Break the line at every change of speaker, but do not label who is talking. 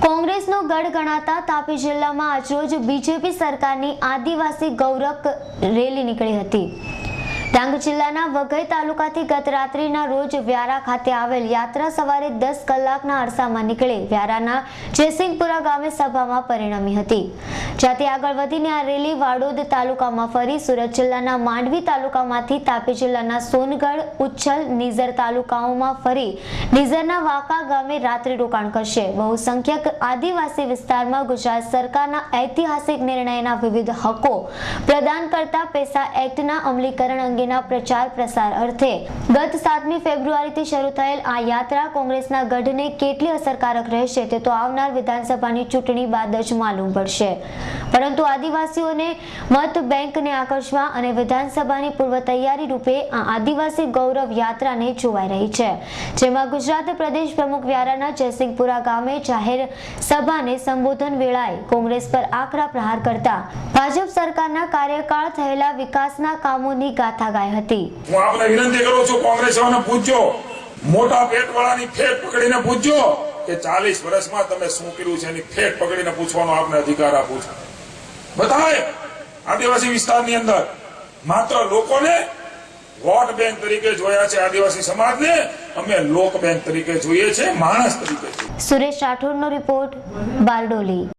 કોંગ્રેસનો ગઢ ગણાતા તાપી જિલ્લામાં આજરોજ બીજેપી સરકારની આદિવાસી ગૌરવ રેલી નીકળી હતી. ડાંગ જિલ્લાના વઘઈ તાલુકાથી ગત રાત્રિના રોજ વ્યારા ખાતે આવેલ યાત્રા સવારે દસ કલાકના અરસામાં નીકળી વ્યારાના જયસિંહપુરા ગામે સભામાં પરિણમી હતી. જ્યાંથી આગળ વધીને આ રેલી વાડોદ તાલુકામાં ફરી સુરત જિલ્લાના માંડવી તાલુકામાંથી તાપી જિલ્લાના સોનગઢ, ઉચ્છલ, નિઝર તાલુકાઓમાં ફરી નિઝરના વાંકા ગામે રાત્રિ રોકાણ કરશે. બહુસંખ્યક આદિવાસી વિસ્તારમાં ગુજરાત સરકારના ઐતિહાસિક નિર્ણયના વિવિધ હકો પ્રદાન કરતા પૈસા એક્ટના અમલીકરણ અંગેના પ્રચાર પ્રસાર અર્થે ગત સાતમી ફેબ્રુઆરીથી શરૂ થયેલ આ યાત્રા કોંગ્રેસના ગઢને કેટલી અસરકારક રહેશે તે તો આવનાર વિધાનસભાની ચૂંટણી બાદ જ માલુમ પડશે. પરંતુ આદિવાસીઓને મત બેંકને આકર્ષવા અને વિધાનસભાની પૂર્વ તૈયારી રૂપે આ આદિવાસી ગૌરવ યાત્રાને જોવાઈ રહી છે. જેમાં ગુજરાત પ્રદેશ પ્રમુખ વ્યારાના જયસિંહપુરા ગામે જાહેર સભાને સંબોધન વેળાએ કોંગ્રેસ પર આકરા પ્રહાર કરતા ભાજપ સરકારના કાર્યકાળ થયેલા વિકાસના કામોની ગાથા ગાઈ હતી.
હું આપને વિનંતી કરું છું કોંગ્રેસીઓને પૂછજો. મોટા પેટ વાળાની ફેટ પકડીને પૂછજો. કે ચાલીસ વર્ષમાં તમે શું કર્યું છે એની ફેટ પકડીને પૂછવાનો આપને અધિકાર આપું છું. બધાએ આદિવાસી વિસ્તારની અંદર માત્ર લોકોને વોટ બેંક તરીકે જોયા છે આદિવાસી સમાજને, અમે લોક બેંક તરીકે જોઈએ છે, માણસ તરીકે
સુરેશ રાઠોડનો રિપોર્ટ બારડોલી.